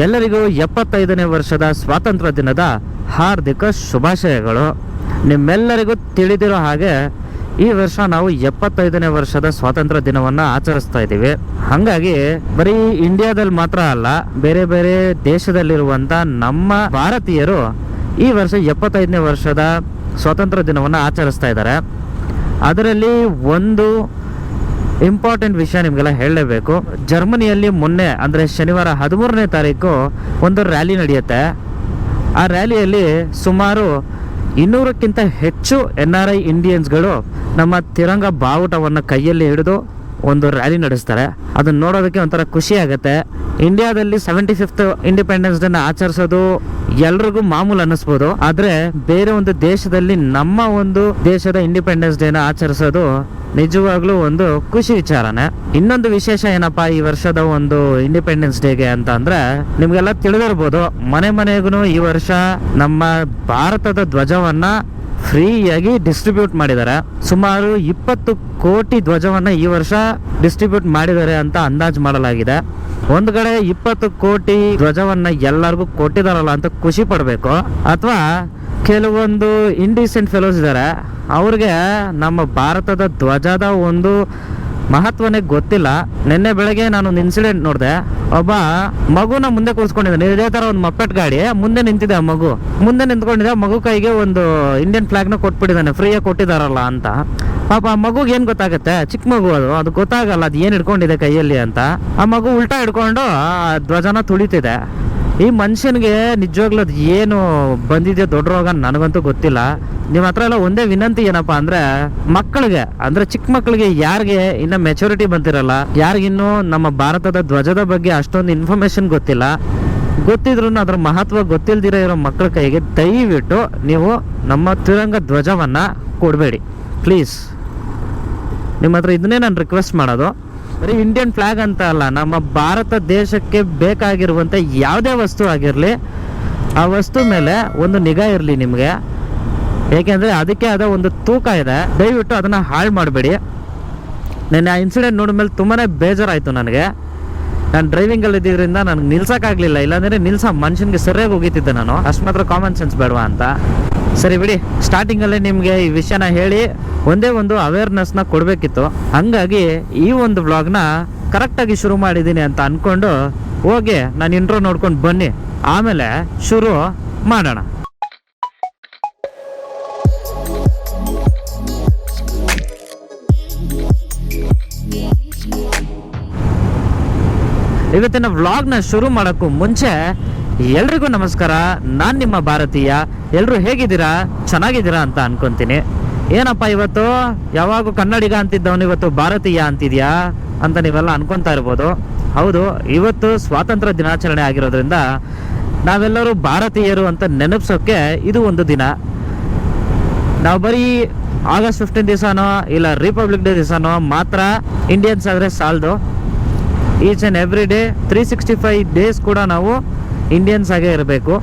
ಎಲ್ಲರಿಗೂ ಎಪ್ಪತ್ತೈದನೇ ವರ್ಷದ ಸ್ವಾತಂತ್ರ್ಯ ದಿನದ ಹಾರ್ದಿಕ ಶುಭಾಶಯಗಳು. ನಿಮ್ಮೆಲ್ಲರಿಗೂ ತಿಳಿದಿರೋ ಹಾಗೆ ಈ ವರ್ಷ ನಾವು ಎಪ್ಪತ್ತೈದನೇ ವರ್ಷದ ಸ್ವಾತಂತ್ರ್ಯ ದಿನವನ್ನು ಆಚರಿಸ್ತಾ ಇದ್ದೀವಿ. ಹಾಗಾಗಿ ಬರೀ ಇಂಡಿಯಾದಲ್ಲಿ ಮಾತ್ರ ಅಲ್ಲ, ಬೇರೆ ಬೇರೆ ದೇಶದಲ್ಲಿರುವಂಥ ನಮ್ಮ ಭಾರತೀಯರು ಈ ವರ್ಷ ಎಪ್ಪತ್ತೈದನೇ ವರ್ಷದ ಸ್ವಾತಂತ್ರ್ಯ ದಿನವನ್ನು ಆಚರಿಸ್ತಾ ಇದ್ದಾರೆ. ಅದರಲ್ಲಿ ಒಂದು ಇಂಪಾರ್ಟೆಂಟ್ ವಿಷಯ ನಿಮಗೆಲ್ಲ ಹೇಳಲೇಬೇಕು. ಜರ್ಮನಿಯಲ್ಲಿ ಮೊನ್ನೆ, ಅಂದರೆ ಶನಿವಾರ ಹದಿಮೂರನೇ ತಾರೀಕು ಒಂದು ರ್ಯಾಲಿ ನಡೆಯುತ್ತೆ. ಆ ರ್ಯಾಲಿಯಲ್ಲಿ ಸುಮಾರು ಇನ್ನೂರಕ್ಕಿಂತ ಹೆಚ್ಚು ಎನ್ ಆರ್ ಐ ಇಂಡಿಯನ್ಸ್ಗಳು ನಮ್ಮ ತಿರಂಗ ಬಾವುಟವನ್ನು ಕೈಯಲ್ಲಿ ಹಿಡಿದು ಒಂದು ರ್ಯಾಲಿ ನಡೆಸ್ತಾರೆ. ಅದನ್ನ ನೋಡೋದಕ್ಕೆ ಒಂಥರ ಖುಷಿ ಆಗುತ್ತೆ. ಇಂಡಿಯಾದಲ್ಲಿ ಸೆವೆಂಟಿ ಫಿಫ್ತ್ ಇಂಡಿಪೆಂಡೆನ್ಸ್ ಡೇನ ಆಚರಿಸೋದು ಎಲ್ರಿಗೂ ಮಾಮೂಲು ಅನ್ನಿಸ್ಬೋದು. ಆದ್ರೆ ಬೇರೆ ಒಂದು ದೇಶದಲ್ಲಿ ನಮ್ಮ ಒಂದು ದೇಶದ ಇಂಡಿಪೆಂಡೆನ್ಸ್ ಡೇನ ಆಚರಿಸೋದು ನಿಜವಾಗ್ಲೂ ಒಂದು ಖುಷಿ ವಿಚಾರನೆ. ಇನ್ನೊಂದು ವಿಶೇಷ ಏನಪ್ಪಾ ಈ ವರ್ಷದ ಒಂದು ಇಂಡಿಪೆಂಡೆನ್ಸ್ ಡೇಗೆ ಅಂತ ಅಂದ್ರೆ ನಿಮ್ಗೆಲ್ಲ ತಿಳಿದಿರ್ಬೋದು, ಮನೆ ಮನೆಗೂ ಈ ವರ್ಷ ನಮ್ಮ ಭಾರತದ ಧ್ವಜವನ್ನ ಫ್ರೀಯಾಗಿ ಡಿಸ್ಟ್ರಿಬ್ಯೂಟ್ ಮಾಡಿದ್ದಾರೆ. ಸುಮಾರು ಇಪ್ಪತ್ತು ಕೋಟಿ ಧ್ವಜವನ್ನ ಈ ವರ್ಷ ಡಿಸ್ಟ್ರಿಬ್ಯೂಟ್ ಮಾಡಿದ್ದಾರೆ ಅಂತ ಅಂದಾಜು ಮಾಡಲಾಗಿದೆ. ಒಂದ್ ಕಡೆ ಇಪ್ಪತ್ತು ಕೋಟಿ ಧ್ವಜವನ್ನ ಎಲ್ಲರಿಗೂ ಕೊಟ್ಟಿದಾರಲ್ಲ ಅಂತ ಖುಷಿ ಪಡಬೇಕು. ಅಥವಾ ಕೆಲವೊಂದು ಇಂಡಿಸೆಂಟ್ ಫೆಲೋಸ್ ಇದ್ದಾರೆ. ಅವ್ರಿಗೆ ನಮ್ಮ ಭಾರತದ ಧ್ವಜದ ಒಂದು ಮಹತ್ವನೇ ಗೊತ್ತಿಲ್ಲ. ನಿನ್ನೆ ಬೆಳಗ್ಗೆ ನಾನು ಒಂದು ಇನ್ಸಿಡೆಂಟ್ ನೋಡಿದೆ. ಒಬ್ಬ ಮಗುನ ಮುಂದೆ ಕೂರಿಸ್ಕೊಂಡಿದ್ದಾನೆ. ಇದೇ ತರ ಒಂದು ಮಪ್ಪೆಟ್ ಗಾಡಿ. ಮುಂದೆ ನಿಂತಿದೆ ಆ ಮಗು. ಮುಂದೆ ನಿಂತ್ಕೊಂಡಿದೆ. ಮಗು ಕೈಗೆ ಒಂದು ಇಂಡಿಯನ್ ಫ್ಲಾಗ್ನ ಕೊಟ್ಬಿಟ್ಟಿದ್ದಾನೆ. ಫ್ರೀಯಾಗಿ ಕೊಟ್ಟಿದಾರಲ್ಲ ಅಂತ. ಪಾಪ ಆ ಮಗುಗೆ ಏನ್ ಗೊತ್ತಾಗತ್ತೆ? ಚಿಕ್ಕ ಮಗು ಅದು. ಅದು ಗೊತ್ತಾಗಲ್ಲ. ಅದು ಏನ್ ಹಿಡ್ಕೊಂಡಿದೆ ಕೈಯಲ್ಲಿ ಅಂತ. ಆ ಮಗು ಉಲ್ಟಾ ಹಿಡ್ಕೊಂಡು ಧ್ವಜನ ತುಳಿತಿದೆ. ಈ ಮನುಷ್ಯನಿಗೆ ನಿಜವಾಗ್ಲೂ ಅದು ಏನು ಬಂದಿದೆ ದೊಡ್ಡ ರೋಗ ನನಗಂತೂ ಗೊತ್ತಿಲ್ಲ. ನಿಮ್ಮ ಹತ್ರ ಎಲ್ಲ ಒಂದೇ ವಿನಂತಿ ಏನಪ್ಪಾ ಅಂದ್ರೆ, ಮಕ್ಕಳಿಗೆ, ಅಂದ್ರೆ ಚಿಕ್ಕ ಮಕ್ಕಳಿಗೆ ಯಾರಿಗೆ ಇನ್ನ ಮೆಚುರಿಟಿ ಬಂದಿರಲ್ಲ ಯಾರಿಗಿನ್ನೂ ನಮ್ಮ ಭಾರತದ ಧ್ವಜದ ಬಗ್ಗೆ ಅಷ್ಟೊಂದು ಇನ್ಫಾರ್ಮೇಶನ್ ಗೊತ್ತಿಲ್ಲ. ಗೊತ್ತಿದ್ರು ಅದ್ರ ಮಹತ್ವ ಗೊತ್ತಿಲ್ದಿರೋ ಇರೋ ಮಕ್ಕಳ ಕೈಗೆ ದಯವಿಟ್ಟು ನೀವು ನಮ್ಮ ತಿರಂಗ ಧ್ವಜವನ್ನ ಕೊಡಬೇಡಿ. ಪ್ಲೀಸ್ ನಿಮ್ಮ ಹತ್ರ ಇದನ್ನೇ ನಾನು ರಿಕ್ವೆಸ್ಟ್ ಮಾಡೋದು. ಬರೀ ಇಂಡಿಯನ್ ಫ್ಲಾಗ್ ಅಂತ ಅಲ್ಲ, ನಮ್ಮ ಭಾರತ ದೇಶಕ್ಕೆ ಬೇಕಾಗಿರುವಂಥ ಯಾವುದೇ ವಸ್ತು ಆಗಿರಲಿ, ಆ ವಸ್ತು ಮೇಲೆ ಒಂದು ನಿಗಾ ಇರಲಿ ನಿಮಗೆ. ಏಕೆಂದರೆ ಅದಕ್ಕೆ ಆದ ಒಂದು ತೂಕ ಇದೆ. ದಯವಿಟ್ಟು ಅದನ್ನು ಹಾಳು ಮಾಡಬೇಡಿ. ನಿನ್ನೆ ಆ ಇನ್ಸಿಡೆಂಟ್ ನೋಡಿದ್ಮೇಲೆ ತುಂಬಾ ಬೇಜಾರಾಯಿತು ನನಗೆ. ನಾನು ಡ್ರೈವಿಂಗಲ್ಲಿ ಇದ್ದಿದ್ದರಿಂದ ನನಗೆ ನಿಲ್ಸೋಕ್ಕಾಗಲಿಲ್ಲ, ಇಲ್ಲಾಂದರೆ ನಿಲ್ಸ, ಮನುಷ್ಯನಿಗೆ ಸರಿಯಾಗಿ ಹೋಗಿತ್ತಿದ್ದೆ ನಾನು. ಅಷ್ಟು ಮಾತ್ರ ಕಾಮನ್ ಸೆನ್ಸ್ ಬೇಡವಾ ಅಂತ. ಸರಿ ಬಿಡಿ ಸ್ಟಾರ್ಟಿಂಗಲ್ಲೇ ನಿಮಗೆ ಈ ವಿಷಯನ ಹೇಳಿ ಒಂದೇ ಒಂದು ಅವೇರ್ನೆಸ್ನ ಕೊಡಬೇಕಿತ್ತು. ಹಂಗಾಗಿ ಈ ಒಂದು ವ್ಲಾಗ್ನ ಕರೆಕ್ಟಾಗಿ ಶುರು ಮಾಡಿದ್ದೀನಿ ಅಂತ ಅಂದ್ಕೊಂಡು ಹೋಗಿ ನಾನು ಇಂಟ್ರೋ ನೋಡ್ಕೊಂಡು ಬನ್ನಿ. ಆಮೇಲೆ ಶುರು ಮಾಡೋಣ. ಇವತ್ತಿನ ವ್ಲಾಗ್ನ ಶುರು ಮಾಡೋಕ್ಕೂ ಮುಂಚೆ ಎಲ್ರಿಗೂ ನಮಸ್ಕಾರ. ನಾನು ನಿಮ್ಮ ಭಾರತೀಯ. ಎಲ್ಲರೂ ಹೇಗಿದ್ದೀರಾ? ಚೆನ್ನಾಗಿದ್ದೀರಾ ಅಂತ ಅನ್ಕೊಂತೀನಿ. ಏನಪ್ಪ ಇವತ್ತು? ಯಾವಾಗ ಕನ್ನಡಿಗ ಅಂತಿದ್ದವನು ಇವತ್ತು ಭಾರತೀಯ ಅಂತಿದ್ಯಾ ಅಂತ ನೀವೆಲ್ಲ ಅನ್ಕೊಂತಾ ಇರ್ಬೋದು. ಹೌದು, ಇವತ್ತು ಸ್ವಾತಂತ್ರ್ಯ ದಿನಾಚರಣೆ ಆಗಿರೋದ್ರಿಂದ ನಾವೆಲ್ಲರೂ ಭಾರತೀಯರು ಅಂತ ನೆನಪಿಸೋಕ್ಕೆ ಇದು ಒಂದು ದಿನ. ನಾವು ಬರೀ ಆಗಸ್ಟ್ ಫಿಫ್ಟೀನ್ ದಿವಸನೋ ಇಲ್ಲ ರಿಪಬ್ಲಿಕ್ ಡೇ ದಿವಸನೋ ಮಾತ್ರ ಇಂಡಿಯನ್ಸ್ ಆದರೆ ಸಾಲದು. Each and every day three sixty five days ಕೂಡ ನಾವು ಇಂಡಿಯನ್ಸ್ ಆಗೇ ಇರಬೇಕು.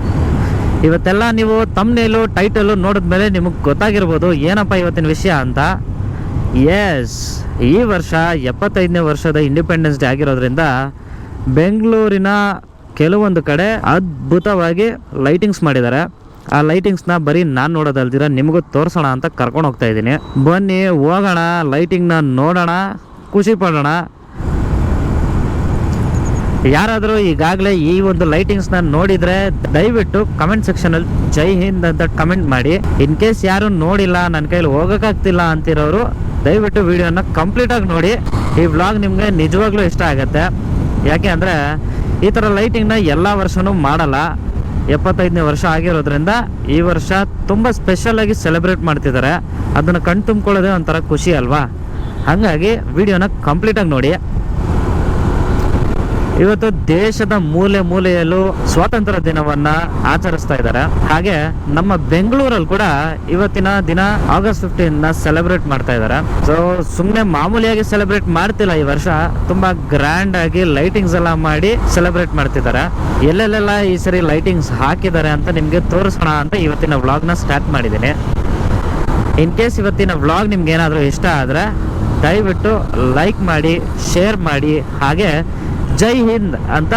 ಇವತ್ತೆಲ್ಲ ನೀವು ತಮ್ಮನೇಲು ಟೈಟಲು ನೋಡಿದ್ಮೇಲೆ ನಿಮಗೆ ಗೊತ್ತಾಗಿರ್ಬೋದು ಏನಪ್ಪ ಇವತ್ತಿನ ವಿಷಯ ಅಂತ. ಎಸ್ ಈ ವರ್ಷ ಎಪ್ಪತ್ತೈದನೇ ವರ್ಷದ ಇಂಡಿಪೆಂಡೆನ್ಸ್ ಡೇ ಆಗಿರೋದ್ರಿಂದ ಬೆಂಗಳೂರಿನ ಕೆಲವೊಂದು ಕಡೆ ಅದ್ಭುತವಾಗಿ ಲೈಟಿಂಗ್ಸ್ ಮಾಡಿದ್ದಾರೆ. ಆ ಲೈಟಿಂಗ್ಸ್ನ ಬರೀ ನಾನು ನೋಡೋದಲ್ದಿರ ನಿಮಗೂ ತೋರಿಸೋಣ ಅಂತ ಕರ್ಕೊಂಡು ಹೋಗ್ತಾ ಇದ್ದೀನಿ. ಬನ್ನಿ, ಹೋಗೋಣ ಲೈಟಿಂಗ್ನ ನೋಡೋಣ, ಖುಷಿ ಪಡೋಣ. ಯಾರಾದರೂ ಈಗಾಗಲೇ ಈ ಒಂದು ಲೈಟಿಂಗ್ಸ್ನ ನೋಡಿದ್ರೆ ದಯವಿಟ್ಟು ಕಮೆಂಟ್ ಸೆಕ್ಷನಲ್ಲಿ ಜೈ ಹಿಂದ್ ಅಂತ ಕಮೆಂಟ್ ಮಾಡಿ. ಇನ್ ಕೇಸ್ ಯಾರು ನೋಡಿಲ್ಲ ನನ್ನ ಕೈಲಿ ಹೋಗೋಕ್ಕಾಗ್ತಿಲ್ಲ ಅಂತಿರೋರು, ದಯವಿಟ್ಟು ವಿಡಿಯೋನ ಕಂಪ್ಲೀಟಾಗಿ ನೋಡಿ. ಈ ವ್ಲಾಗ್ ನಿಮಗೆ ನಿಜವಾಗ್ಲೂ ಇಷ್ಟ ಆಗುತ್ತೆ. ಯಾಕೆ ಅಂದರೆ, ಈ ಥರ ಲೈಟಿಂಗ್ನ ಎಲ್ಲ ವರ್ಷನೂ ಮಾಡಲ್ಲ. ಎಪ್ಪತ್ತೈದನೇ ವರ್ಷ ಆಗಿರೋದ್ರಿಂದ ಈ ವರ್ಷ ತುಂಬ ಸ್ಪೆಷಲಾಗಿ ಸೆಲೆಬ್ರೇಟ್ ಮಾಡ್ತಿದ್ದಾರೆ. ಅದನ್ನು ಕಣ್ ತುಂಬ್ಕೊಳ್ಳೋದೇ ಒಂಥರ ಖುಷಿ ಅಲ್ವಾ? ಹಾಗಾಗಿ ವಿಡಿಯೋನ ಕಂಪ್ಲೀಟಾಗಿ ನೋಡಿ. ಇವತ್ತು ದೇಶದ ಮೂಲೆ ಮೂಲೆಯಲ್ಲೂ ಸ್ವಾತಂತ್ರ್ಯ ದಿನವನ್ನ ಆಚರಿಸ್ತಾ ಇದ್ದಾರೆ. ಹಾಗೆ ನಮ್ಮ ಬೆಂಗಳೂರಲ್ಲಿ ಕೂಡ ಇವತ್ತಿನ ದಿನ ಆಗಸ್ಟ್ ಫಿಫ್ಟೀನ್ನ ಸೆಲೆಬ್ರೇಟ್ ಮಾಡ್ತಾ ಇದ್ದಾರೆ. ಸೊ ಸುಮ್ಮನೆ ಮಾಮೂಲಿಯಾಗಿ ಸೆಲೆಬ್ರೇಟ್ ಮಾಡ್ತಿಲ್ಲ ಈ ವರ್ಷ. ತುಂಬಾ ಗ್ರ್ಯಾಂಡ್ ಆಗಿ ಲೈಟಿಂಗ್ಸ್ ಎಲ್ಲ ಮಾಡಿ ಸೆಲೆಬ್ರೇಟ್ ಮಾಡ್ತಿದ್ದಾರೆ. ಎಲ್ಲೆಲ್ಲೆಲ್ಲ ಈ ಸರಿ ಲೈಟಿಂಗ್ಸ್ ಹಾಕಿದ್ದಾರೆ ಅಂತ ನಿಮ್ಗೆ ತೋರಿಸೋಣ ಅಂತ ಇವತ್ತಿನ ವ್ಲಾಗ್ನ ಸ್ಟಾರ್ಟ್ ಮಾಡಿದ್ದೀನಿ. ಇನ್ ಕೇಸ್ ಇವತ್ತಿನ ವ್ಲಾಗ್ ನಿಮ್ಗೆ ಏನಾದರೂ ಇಷ್ಟ ಆದರೆ ದಯವಿಟ್ಟು ಲೈಕ್ ಮಾಡಿ ಶೇರ್ ಮಾಡಿ. ಹಾಗೆ ಜೈ ಹಿಂದ್ ಅಂತ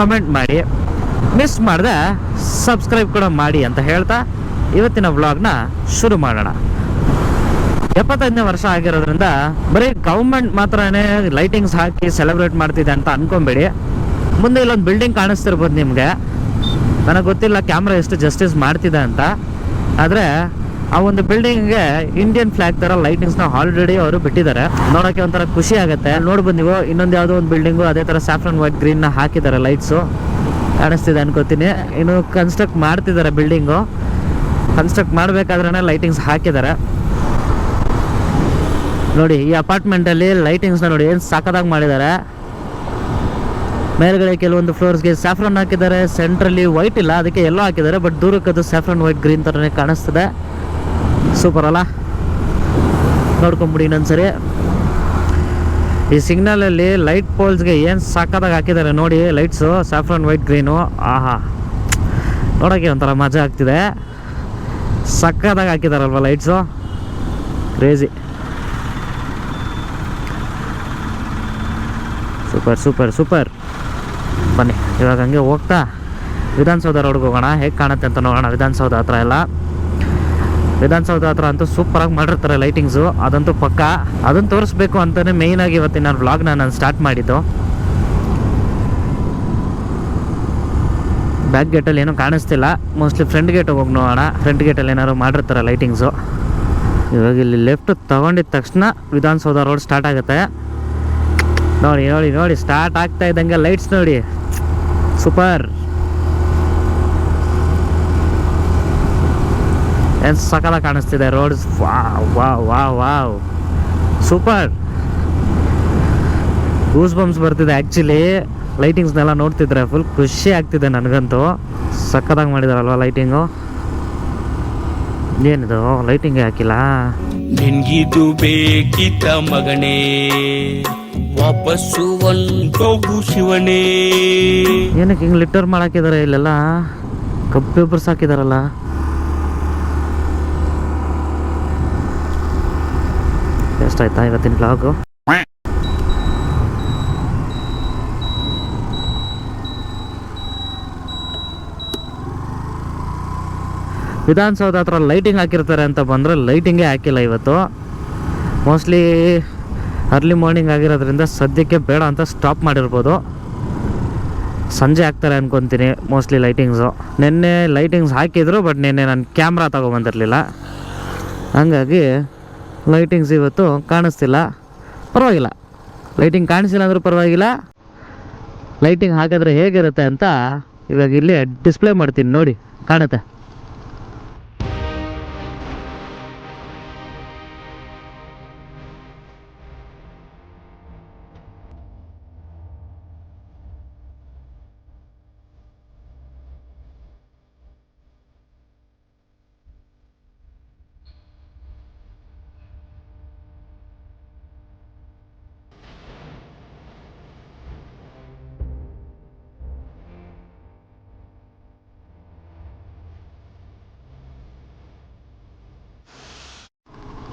ಕಮೆಂಟ್ ಮಾಡಿ. ಮಿಸ್ ಮಾಡಿದೆ ಸಬ್ಸ್ಕ್ರೈಬ್ ಕೂಡ ಮಾಡಿ ಅಂತ ಹೇಳ್ತಾ ಇವತ್ತಿನ ವ್ಲಾಗ್ನ ಶುರು ಮಾಡೋಣ. ಎಪ್ಪತ್ತೈದನೇ ವರ್ಷ ಆಗಿರೋದ್ರಿಂದ ಬರೀ ಗೌರ್ಮೆಂಟ್ ಮಾತ್ರನೇ ಲೈಟಿಂಗ್ಸ್ ಹಾಕಿ ಸೆಲೆಬ್ರೇಟ್ ಮಾಡ್ತಿದೆ ಅಂತ ಅನ್ಕೊಂಬೇಡಿ. ಮುಂದೆ ಇಲ್ಲೊಂದು ಬಿಲ್ಡಿಂಗ್ ಕಾಣಿಸ್ತಿರ್ಬೋದು ನಿಮಗೆ. ನನಗೆ ಗೊತ್ತಿಲ್ಲ ಕ್ಯಾಮ್ರಾ ಎಷ್ಟು ಜಸ್ಟಿಸ್ ಮಾಡ್ತಿದೆ ಅಂತ. ಆದರೆ ಆ ಒಂದು ಬಿಲ್ಡಿಂಗ್ಗೆ ಇಂಡಿಯನ್ ಫ್ಲಾಗ್ ತರ ಲೈಟಿಂಗ್ಸ್ನ ಆಲ್ರೆಡಿ ಅವರು ಬಿಟ್ಟಿದ್ದಾರೆ. ನೋಡೋಕೆ ಒಂಥರ ಖುಷಿ ಆಗುತ್ತೆ. ನೋಡ್ಬೋದು ನೀವು, ಇನ್ನೊಂದು ಯಾವುದೋ ಒಂದು ಬಿಲ್ಡಿಂಗು ಅದೇ ತರ ಸ್ಯಾಫ್ರನ್ ವೈಟ್ ಗ್ರೀನ್ನ ಹಾಕಿದ್ದಾರೆ ಲೈಟ್ಸು ಕಾಣಿಸ್ತಿದೆ ಅನ್ಕೋತೀನಿ. ಇನ್ನು ಕನ್ಸ್ಟ್ರಕ್ಟ್ ಮಾಡ್ತಿದ್ದಾರೆ ಬಿಲ್ಡಿಂಗು ಕನ್ಸ್ಟ್ರಕ್ಟ್ ಮಾಡಬೇಕಾದ್ರೆ ಲೈಟಿಂಗ್ಸ್ ಹಾಕಿದ್ದಾರೆ. ನೋಡಿ, ಈ ಅಪಾರ್ಟ್ಮೆಂಟಲ್ಲಿ ಲೈಟಿಂಗ್ಸ್ನ ನೋಡಿ, ಏನು ಸಾಕದಾಗಿ ಮಾಡಿದ್ದಾರೆ. ಮೇಲ್ಗಡೆ ಕೆಲವೊಂದು ಫ್ಲೋರ್ಸ್ಗೆ ಸ್ಯಾಫ್ರನ್ ಹಾಕಿದ್ದಾರೆ. ಸೆಂಟ್ರಲ್ಲಿ ವೈಟ್ ಇಲ್ಲ, ಅದಕ್ಕೆ ಎಲ್ಲೋ ಹಾಕಿದ್ದಾರೆ ಬಟ್ ದೂರಕ್ಕದು ಸ್ಯಾಫ್ರನ್ ವೈಟ್ ಗ್ರೀನ್ ಥರನೇ ಕಾಣಿಸ್ತದೆ. ಸೂಪರ್ ಅಲ್ಲ? ನೋಡ್ಕೊಂಬಿಡಿ ಇನ್ನೊಂದ್ಸರಿ ಈ ಸಿಗ್ನಲಲ್ಲಿ ಲೈಟ್ ಪೋಲ್ಸ್ಗೆ ಏನು ಸಾಕಾದಾಗ ಹಾಕಿದ್ದಾರೆ ನೋಡಿ ಲೈಟ್ಸು ಸ್ಯಾಫ್ರನ್ ವೈಟ್ ಗ್ರೀನು ಆಹಾ. ನೋಡೋಕ್ಕೆ ಒಂಥರ ಮಜಾ ಆಗ್ತಿದೆ. ಸಕ್ಕದಾಗ ಹಾಕಿದಾರಲ್ವ lights crazy super super super. ಬನ್ನಿ, ಇವಾಗ ಹಂಗೆ ಹೋಗ್ತಾ ವಿಧಾನಸೌಧ ರೋಡ್ಗೆ ಹೋಗೋಣ. ಹೇಗೆ ಕಾಣುತ್ತೆ ಅಂತ ನೋಡೋಣ ವಿಧಾನಸೌಧ ಹತ್ರ ಎಲ್ಲ. ವಿಧಾನಸೌಧ ಹತ್ರ ಅಂತೂ ಸೂಪರಾಗಿ ಮಾಡಿರ್ತಾರೆ ಲೈಟಿಂಗ್ಸು ಅದಂತೂ ಪಕ್ಕ. ಅದನ್ನು ತೋರಿಸ್ಬೇಕು ಅಂತಲೇ ಆಗಿ ಇವತ್ತಿನ ನಾನು ವ್ಲಾಗ್ನ ನಾನು ಸ್ಟಾರ್ಟ್ ಮಾಡಿದ್ದು. ಬ್ಯಾಕ್ ಗೇಟಲ್ಲಿ ಏನೂ ಕಾಣಿಸ್ತಿಲ್ಲ. ಮೋಸ್ಟ್ಲಿ ಫ್ರಂಟ್ ಗೇಟಿಗೆ ಹೋಗಿ ನೋಡೋಣ. ಫ್ರಂಟ್ ಗೇಟಲ್ಲಿ ಏನಾದ್ರು ಮಾಡಿರ್ತಾರೆ ಲೈಟಿಂಗ್ಸು ಇವಾಗ ಇಲ್ಲಿ ಲೆಫ್ಟ್ ತಗೊಂಡಿದ ತಕ್ಷಣ ವಿಧಾನಸೌಧ ರೋಡ್ ಸ್ಟಾರ್ಟ್ ಆಗುತ್ತೆ. ನೋಡಿ ನೋಡಿ ನೋಡಿ ಸ್ಟಾರ್ಟ್ ಆಗ್ತಾ ಇದ್ದಂಗೆ ಲೈಟ್ಸ್ ನೋಡಿ. ಸೂಪರ್ ಏನು ಸಕಲ ಕಾಣಿಸ್ತಿದೆ roads wow wow wow wow super goose bumps ಬರ್ತಿದೆ ಆ್ಯಕ್ಚುಲಿ ಲೈಟಿಂಗ್ಸ್ನೆಲ್ಲ ನೋಡ್ತಿದ್ರೆ ಫುಲ್ ಖುಷಿ ಆಗ್ತಿದೆ ನನಗಂತೂ. ಸಕ್ಕದಾಗ ಮಾಡಿದಾರಲ್ವ ಲೈಟಿಂಗು ಏನಿದು? ಲೈಟಿಂಗ್ ಹಾಕಿಲ್ಲ. ನಿನ್ಗಿದು ಬೇಕಿತ ಮಗನೇ. ವಾಪಸ್ಸು ಒಂದೋಗು ಶಿವನೇ. ಏನಕ್ಕೆ ಹಿಂಗೆ ಲಿಟರ್ ಮಾಡಾಕಿದ್ದಾರೆ ಇಲ್ಲೆಲ್ಲ? Cup papers ಹಾಕಿದಾರಲ್ಲ? ಎಷ್ಟಾಯ್ತಾ ಇವತ್ತಿನ ಬ್ಲಾಗು ವಿಧಾನಸೌಧ ಹತ್ರ ಲೈಟಿಂಗ್ ಹಾಕಿರ್ತಾರೆ ಅಂತ ಬಂದರೆ ಲೈಟಿಂಗೇ ಹಾಕಿಲ್ಲ ಇವತ್ತು. ಮೋಸ್ಟ್ಲಿ ಅರ್ಲಿ ಮಾರ್ನಿಂಗ್ ಆಗಿರೋದ್ರಿಂದ ಸದ್ಯಕ್ಕೆ ಬೇಡ ಅಂತ ಸ್ಟಾಪ್ ಮಾಡಿರ್ಬೋದು. ಸಂಜೆ ಹಾಕ್ತಾರೆ ಅನ್ಕೊತೀನಿ ಮೋಸ್ಟ್ಲಿ ಲೈಟಿಂಗ್ಸು ನಿನ್ನೆ ಲೈಟಿಂಗ್ಸ್ ಹಾಕಿದ್ರು ಬಟ್ ನಿನ್ನೆ ನಾನು ಕ್ಯಾಮ್ರಾ ತೊಗೊಬಂದಿರಲಿಲ್ಲ. ಹಂಗಾಗಿ ಲೈಟಿಂಗ್ಸ್ ಇವತ್ತು ಕಾಣಿಸ್ತಿಲ್ಲ. ಪರವಾಗಿಲ್ಲ. ಲೈಟಿಂಗ್ ಕಾಣಿಸಿಲ್ಲ ಅಂದರೂ ಪರವಾಗಿಲ್ಲ. ಲೈಟಿಂಗ್ ಹಾಕಿದ್ರೆ ಹೇಗಿರುತ್ತೆ ಅಂತ ಇವಾಗ ಇಲ್ಲಿ ಡಿಸ್ಪ್ಲೇ ಮಾಡ್ತೀನಿ ನೋಡಿ. ಕಾಣುತ್ತೆ.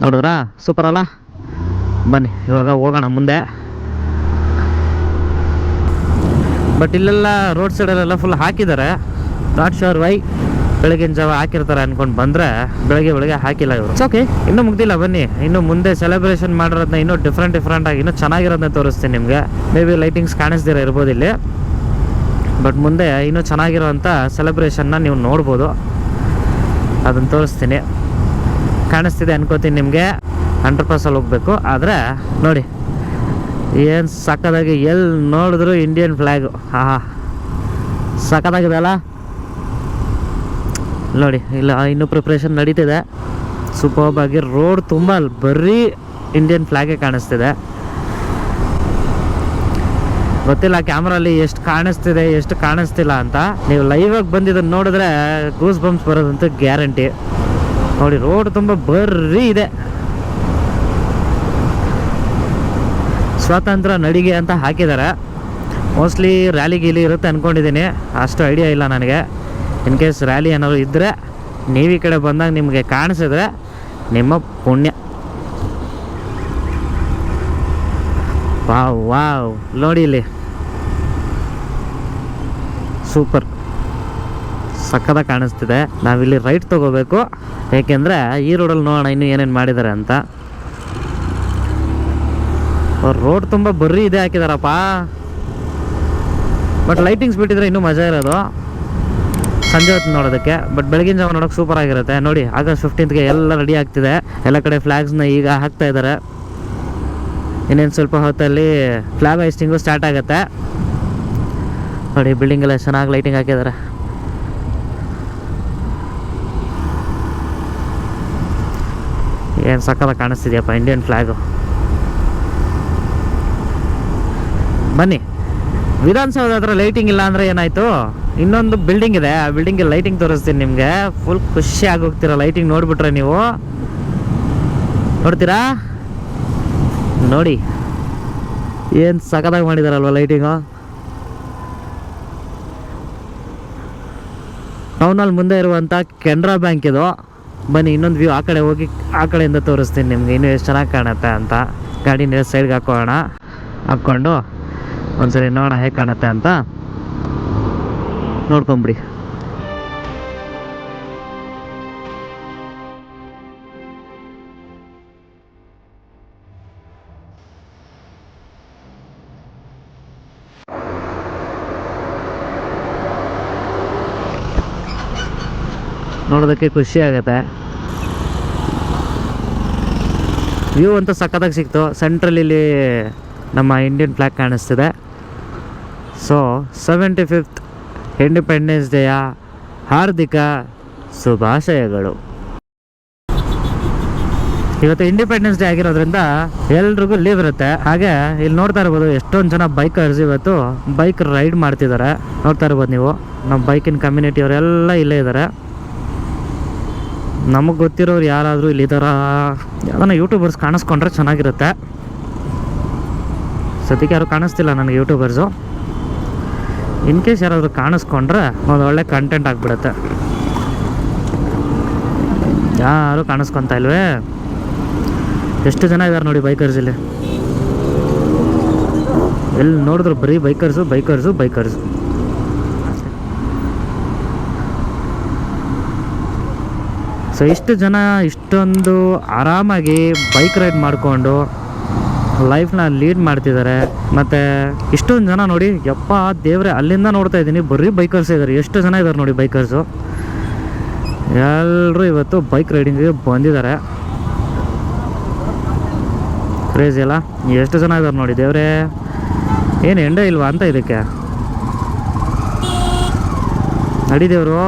ನೋಡಿದ್ರಾ? ಸೂಪರ್ ಅಲ್ಲ? ಬನ್ನಿ ಇವಾಗ ಹೋಗೋಣ ಮುಂದೆ. ಬಟ್ ಇಲ್ಲೆಲ್ಲ ರೋಡ್ ಸೈಡಲ್ಲೆಲ್ಲ ಫುಲ್ ಹಾಕಿದ್ದಾರೆ. ನಾಟ್ ಶೋರ್ ವೈ ಬೆಳಗಿನ ಜಾವ ಹಾಕಿರ್ತಾರೆ ಅನ್ಕೊಂಡು ಬಂದರೆ ಬೆಳಗ್ಗೆ ಬೆಳಗ್ಗೆ ಹಾಕಿಲ್ಲ ಇವರು. ಓಕೆ ಇನ್ನೂ ಮುಗ್ದಿಲ್ಲ ಬನ್ನಿ. ಇನ್ನು ಮುಂದೆ ಸೆಲೆಬ್ರೇಷನ್ ಮಾಡಿರೋದನ್ನ ಇನ್ನೂ ಡಿಫ್ರೆಂಟ್ ಡಿಫ್ರೆಂಟ್ ಆಗಿ ಇನ್ನೂ ಚೆನ್ನಾಗಿರೋದನ್ನ ತೋರಿಸ್ತೀನಿ ನಿಮಗೆ. ಮೇ ಬಿ ಲೈಟಿಂಗ್ಸ್ ಕಾಣಿಸ್ದಿರ ಇರ್ಬೋದು ಇಲ್ಲಿ. ಬಟ್ ಮುಂದೆ ಇನ್ನೂ ಚೆನ್ನಾಗಿರೋವಂಥ ಸೆಲೆಬ್ರೇಷನ್ನ ನೀವು ನೋಡ್ಬೋದು. ಅದನ್ನು ತೋರಿಸ್ತೀನಿ. ಕಾಣಿಸ್ತಿದೆ ಅನ್ಕೋತೀನಿ ನಿಮಗೆ. ಹಂಡ್ರೆಡ್ ಅಲ್ಲಿ ಹೋಗ್ಬೇಕು. ಆದರೆ, ನೋಡಿ, ಏನು ಸಕ್ಕದಾಗಿ ಎಲ್ಲಿ ನೋಡಿದ್ರು ಇಂಡಿಯನ್ ಫ್ಲ್ಯಾಗು ಹಾ ಸಕ್ಕದಾಗಿದೆ ಅಲ್ಲ? ನೋಡಿ, ಇಲ್ಲ, ಇನ್ನೂ ಪ್ರಿಪ್ರೇಷನ್ ನಡೀತಿದೆ. ಸೂಪರ್ಬ್ ಆಗಿ ರೋಡ್ ತುಂಬ ಬರೀ ಇಂಡಿಯನ್ ಫ್ಲ್ಯಾಗೇ ಕಾಣಿಸ್ತಿದೆ. ಗೊತ್ತಿಲ್ಲ ಕ್ಯಾಮ್ರಲ್ಲಿ ಎಷ್ಟು ಕಾಣಿಸ್ತಿದೆ, ಎಷ್ಟು ಕಾಣಿಸ್ತಿಲ್ಲ ಅಂತ. ನೀವು ಲೈವ್ ಆಗಿ ಬಂದಿದ್ದನ್ನು ನೋಡಿದ್ರೆ ಗೂಸ್ ಬಂಪ್ಸ್ ಬರೋದಂತೂ ಗ್ಯಾರಂಟಿ ನೋಡಿ ರೋಡ್ ತುಂಬ ಬರ್ರಿ ಇದೆ. ಸ್ವಾತಂತ್ರ್ಯ ನಡಿಗೆ ಅಂತ ಹಾಕಿದ್ದಾರೆ ಮೋಸ್ಟ್ಲಿ ರ್ಯಾಲಿ ಗೀಲಿ ಇರುತ್ತೆ ಅಂದ್ಕೊಂಡಿದ್ದೀನಿ ಅಷ್ಟು ಐಡಿಯಾ ಇಲ್ಲ ನನಗೆ. ಇನ್ ಕೇಸ್ ರ್ಯಾಲಿ ಏನಾದ್ರು ಇದ್ದರೆ ನೀವು ಈ ಕಡೆ ಬಂದಾಗ ನಿಮಗೆ ಕಾಣಿಸಿದ್ರೆ ನಿಮ್ಮ ಪುಣ್ಯ. Wow wow. ನೋಡಿ ಇಲ್ಲಿ. ಸೂಪರ್. ಸಕ್ಕದಾಗ ಕಾಣಿಸ್ತಿದೆ. ನಾವಿಲ್ಲಿ ರೈಟ್ ತಗೋಬೇಕು. ಏಕೆಂದರೆ ಈ ರೋಡಲ್ಲಿ ನೋಡೋಣ ಇನ್ನೂ ಏನೇನು ಮಾಡಿದ್ದಾರೆ ಅಂತ. ರೋಡ್ ತುಂಬ ಬರ್ರಿ ಇದೆ ಹಾಕಿದಾರಪ್ಪ. ಬಟ್ ಲೈಟಿಂಗ್ಸ್ ಬಿಟ್ಟಿದ್ರೆ ಇನ್ನೂ ಮಜಾ ಇರೋದು. ಸಂಜೆ ಹೊತ್ತು ನೋಡೋದಕ್ಕೆ. ಬಟ್ ಬೆಳಗಿನ ಜಾವ ನೋಡೋಕೆ ಸೂಪರ್ ಆಗಿರುತ್ತೆ. ನೋಡಿ, ಆಗಸ್ಟ್ ಫಿಫ್ಟೀನ್ತ್ಗೆ ಎಲ್ಲ ರೆಡಿ ಆಗ್ತಿದೆ. ಎಲ್ಲ ಕಡೆ ಫ್ಲ್ಯಾಗ್ಸ್ನ ಈಗ ಹಾಕ್ತಾ ಇದ್ದಾರೆ ಇನ್ನೇನು ಸ್ವಲ್ಪ ಹೊತ್ತಲ್ಲಿ ಫ್ಲಾಗ್ ಹೈಸ್ಟಿಂಗು ಸ್ಟಾರ್ಟ್ ಆಗುತ್ತೆ. ನೋಡಿ ಬಿಲ್ಡಿಂಗ್ ಎಲ್ಲ ಚೆನ್ನಾಗಿ ಲೈಟಿಂಗ್ ಹಾಕಿದ್ದಾರೆ ಏನು ಸಕ್ಕದ ಕಾಣಿಸ್ತಿದೆಯಪ್ಪ? ಇಂಡಿಯನ್ ಫ್ಲ್ಯಾಗು ಬನ್ನಿ. ವಿಧಾನಸೌಧ ಹತ್ರ ಲೈಟಿಂಗ್ ಇಲ್ಲ ಅಂದರೆ ಏನಾಯಿತು? ಇನ್ನೊಂದು ಬಿಲ್ಡಿಂಗ್ ಇದೆ. ಆ ಬಿಲ್ಡಿಂಗ್ಗೆ ಲೈಟಿಂಗ್ ತೋರಿಸ್ತೀನಿ ನಿಮಗೆ. ಫುಲ್ ಖುಷಿ ಹೋಗ್ತೀರಾ ಲೈಟಿಂಗ್ ನೋಡಿಬಿಟ್ರೆ ನೀವು. ನೋಡ್ತೀರಾ? ನೋಡಿ. ಏನು ಸಕ್ಕತ್ತಾಗಿ ಮಾಡಿದಾರಲ್ವ ಲೈಟಿಂಗು ಟೌನಲ್ಲಿ ಮುಂದೆ ಇರುವಂಥ ಕೆನರಾ ಬ್ಯಾಂಕ್ ಇದು. ಬನ್ನಿ, ಇನ್ನೊಂದು ವ್ಯೂ ಆ ಕಡೆ ಹೋಗಿ, ಆ ಕಡೆಯಿಂದ ತೋರಿಸ್ತೀನಿ ನಿಮ್ಗೆ. ಇನ್ನೂ ಎಷ್ಟು ಚೆನ್ನಾಗಿ ಕಾಣುತ್ತೆ ಅಂತ. ಗಾಡಿನ ಸೈಡ್ಗೆ ಹಾಕೋಣ. ಹಾಕ್ಕೊಂಡು ಒಂದ್ಸರಿ ನೋಡೋಣ ಹೇಗೆ ಕಾಣುತ್ತೆ ಅಂತ. ನೋಡ್ಕೊಂಬಿಡಿ. ನೋಡೋದಕ್ಕೆ ಖುಷಿ ಆಗುತ್ತೆ. ವ್ಯೂ ಅಂತೂ ಸಖತ್ತಾಗಿ ಸಿಕ್ತು. ಸೆಂಟ್ರಲ್ ಇಲ್ಲಿ ನಮ್ಮ ಇಂಡಿಯನ್ ಫ್ಲ್ಯಾಗ್ ಕಾಣಿಸ್ತಿದೆ. ಸೊ ಸೆವೆಂಟಿ ಫಿಫ್ತ್ ಇಂಡಿಪೆಂಡೆನ್ಸ್ ಡೇಯ ಹಾರ್ದಿಕ ಶುಭಾಶಯಗಳು. ಇವತ್ತು ಇಂಡಿಪೆಂಡೆನ್ಸ್ ಡೇ ಆಗಿರೋದ್ರಿಂದ ಎಲ್ರಿಗೂ ಲೀವ್ ಇರುತ್ತೆ. ಹಾಗೆ ಇಲ್ಲಿ ನೋಡ್ತಾ ಇರ್ಬೋದು ಎಷ್ಟೊಂದು ಜನ ಬೈಕರ್ಸ್ ಇವತ್ತು ಬೈಕ್ ರೈಡ್ ಮಾಡ್ತಿದ್ದಾರೆ. ನೋಡ್ತಾ ಇರ್ಬೋದು ನೀವು. ನಮ್ಮ ಬೈಕಿನ ಕಮ್ಯುನಿಟಿ ಅವರೆಲ್ಲ ಇಲ್ಲೇ ಇದ್ದಾರೆ. ನಮಗೆ ಗೊತ್ತಿರೋರು ಯಾರಾದರೂ ಇಲ್ಲಿ ಥರ ಯೂಟ್ಯೂಬರ್ಸ್ ಕಾಣಿಸ್ಕೊಂಡ್ರೆ ಚೆನ್ನಾಗಿರುತ್ತೆ. ಸದ್ಯಕ್ಕೆ ಯಾರು ಕಾಣಿಸ್ತಿಲ್ಲ ನನಗೆ ಯೂಟ್ಯೂಬರ್ಸು ಇನ್ ಕೇಸ್ ಯಾರಾದರೂ ಕಾಣಿಸ್ಕೊಂಡ್ರೆ ಒಂದು ಒಳ್ಳೆ ಕಂಟೆಂಟ್ ಆಗಿಬಿಡುತ್ತೆ. ಯಾರು ಕಾಣಿಸ್ಕೊತಾ ಇಲ್ವೇ? ಎಷ್ಟು ಜನ ಇದ್ದಾರೆ ನೋಡಿ ಬೈಕರ್ಸ್ ಇಲ್ಲಿ? ಎಲ್ಲಿ ನೋಡಿದ್ರು ಬರೀ ಬೈಕರ್ಸು ಬೈಕರ್ಸು ಬೈಕರ್ಸು ಸೊ ಇಷ್ಟು ಜನ ಇಷ್ಟೊಂದು ಆರಾಮಾಗಿ ಬೈಕ್ ರೈಡ್ ಮಾಡಿಕೊಂಡು ಲೈಫ್ನ ಲೀಡ್ ಮಾಡ್ತಿದ್ದಾರೆ. ಮತ್ತು ಇಷ್ಟೊಂದು ಜನ ನೋಡಿ, ಯಪ್ಪ, ದೇವ್ರೆ, ಅಲ್ಲಿಂದ ನೋಡ್ತಾ ಇದ್ದೀನಿ. ಬರೀ ಬೈಕರ್ಸ್ ಇದ್ದಾರೆ ಎಷ್ಟು ಜನ ಇದ್ದಾರೆ ನೋಡಿ ಬೈಕರ್ಸು ಎಲ್ಲರೂ ಇವತ್ತು ಬೈಕ್ ರೈಡಿಂಗಿಗೆ ಬಂದಿದ್ದಾರೆ. ಕ್ರೇಜ್ ಎಷ್ಟು ಜನ ಇದ್ದಾರೆ ನೋಡಿ, ದೇವ್ರೆ? ಏನು ಎಂಡೇ ಇಲ್ವಾ ಅಂತ ಇದಕ್ಕೆ? ನಡಿ ದೇವರು.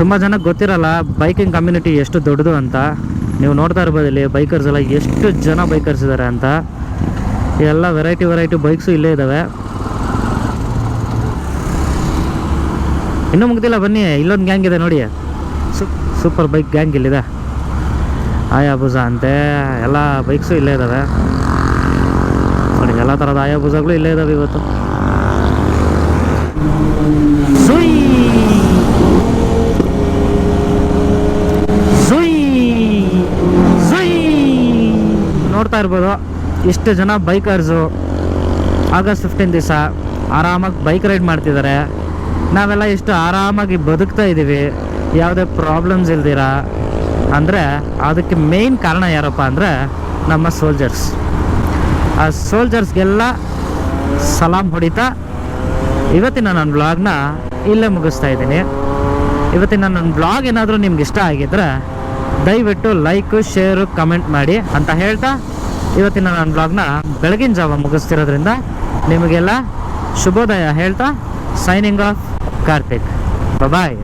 ತುಂಬ ಜನಕ್ಕೆ ಗೊತ್ತಿರಲ್ಲ ಬೈಕಿಂಗ್ ಕಮ್ಯುನಿಟಿ ಎಷ್ಟು ದೊಡ್ಡದು ಅಂತ. ನೀವು ನೋಡ್ತಾ ಇರ್ಬೋದು ಇಲ್ಲಿ ಬೈಕರ್ಸ್ ಎಲ್ಲ ಎಷ್ಟು ಜನ ಬೈಕರ್ಸ್ ಇದ್ದಾರೆ ಅಂತ. ಎಲ್ಲ ವೆರೈಟಿ ವೆರೈಟಿ ಬೈಕ್ಸು ಇಲ್ಲೇ ಇದ್ದಾವೆ ಇನ್ನೂ ಮುಗ್ದಿಲ್ಲ, ಬನ್ನಿ, ಇಲ್ಲೊಂದು ಗ್ಯಾಂಗ್ ಇದೆ ನೋಡಿ. ಸೂಪರ್ ಬೈಕ್ ಗ್ಯಾಂಗ್ ಇಲ್ಲಿದೆ. ಆಯಾಬುಜ ಅಂತೆ, ಎಲ್ಲ ಬೈಕ್ಸು ಇಲ್ಲೇ ಇದ್ದಾವೆ ನೋಡಿ, ಎಲ್ಲ ಥರದ ಆಯಾಭುಜಗಳು ಇಲ್ಲೇ ಇದ್ದಾವೆ ಇವತ್ತು. ಇರ್ಬೋದು. ಇಷ್ಟು ಜನ ಬೈಕರ್ಸು ಆಗಸ್ಟ್ ಫಿಫ್ಟೀನ್ ದಿವಸ ಆರಾಮಾಗಿ ಬೈಕ್ ರೈಡ್ ಮಾಡ್ತಿದ್ದಾರೆ ನಾವೆಲ್ಲ ಎಷ್ಟು ಆರಾಮಾಗಿ ಬದುಕ್ತಾ ಇದ್ದೀವಿ ಯಾವುದೇ ಪ್ರಾಬ್ಲಮ್ಸ್ ಇಲ್ದಿರ? ಅಂದರೆ ಅದಕ್ಕೆ ಮೇಯ್ನ್ ಕಾರಣ ಯಾರಪ್ಪ ಅಂದರೆ ನಮ್ಮ ಸೋಲ್ಜರ್ಸ್ ಆ ಸೋಲ್ಜರ್ಸ್ಗೆಲ್ಲ ಸಲಾಮ್ ಹೊಡಿತಾ ಇವತ್ತಿನ ನನ್ನ ಬ್ಲಾಗ್ನ ಇಲ್ಲೇ ಮುಗಿಸ್ತಾ ಇದ್ದೀನಿ. ಇವತ್ತಿನ ನನ್ನ ಬ್ಲಾಗ್ ಏನಾದರೂ ನಿಮ್ಗೆ ಇಷ್ಟ ಆಗಿದ್ರೆ ದಯವಿಟ್ಟು ಲೈಕು ಶೇರು ಕಮೆಂಟ್ ಮಾಡಿ ಅಂತ ಹೇಳ್ತಾ ಇವತ್ತಿನ ನನ್ನ ಬ್ಲಾಗ್ನ ಬೆಳಗಿನ ಜಾವ ಮುಗಿಸ್ತಿರೋದ್ರಿಂದ ನಿಮಗೆಲ್ಲ ಶುಭೋದಯ ಹೇಳ್ತಾ ಸೈನಿಂಗ್ ಆಫ್ ಕಾರ್ತಿಕ್. ಬಾಯ್